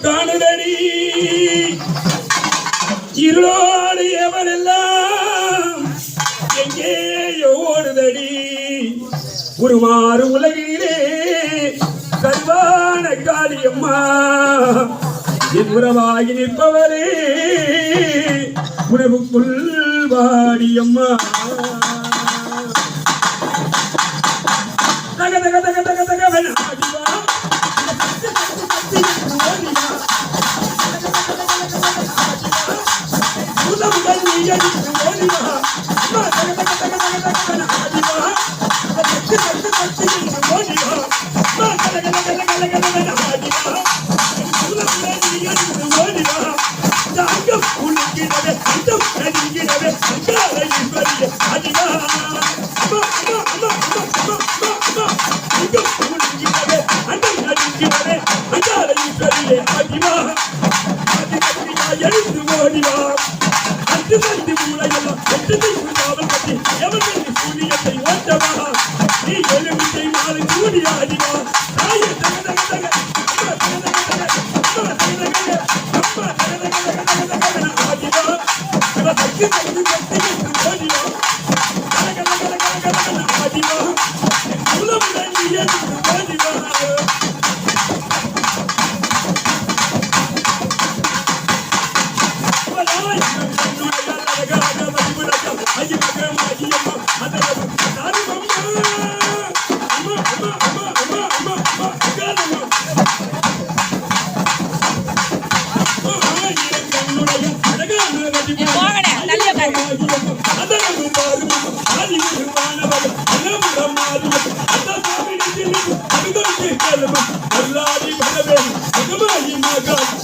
காணுதடி. இருளோடு எவரெல்லாம் எங்கேயோ ஓடுதடி. உருமாறு உலகிலே கருவான காளியம்மா என் நிற்பவரே உணவுக்குள் வாடியம்மா அதிவா அதிவா எழுந்து ஓடினார் அது வந்து எழுதி உண்டாமல் கட்டி எவர்கள் சூரியத்தை ஓட்டவா நீ எழுமிட்டை மாறு சூரியாடிவா தாயே தக தக தக ஆதிவா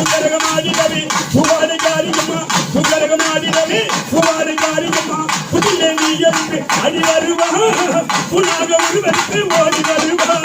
சுந்தரகமாதி ரவி சுவாரி காரியம்மா சுந்தரகமாதி ரவி சுவாரி காரியம்மா புதிய நீ அடி வருவா புனாக ஒருவருக்கு ஓடி வருவா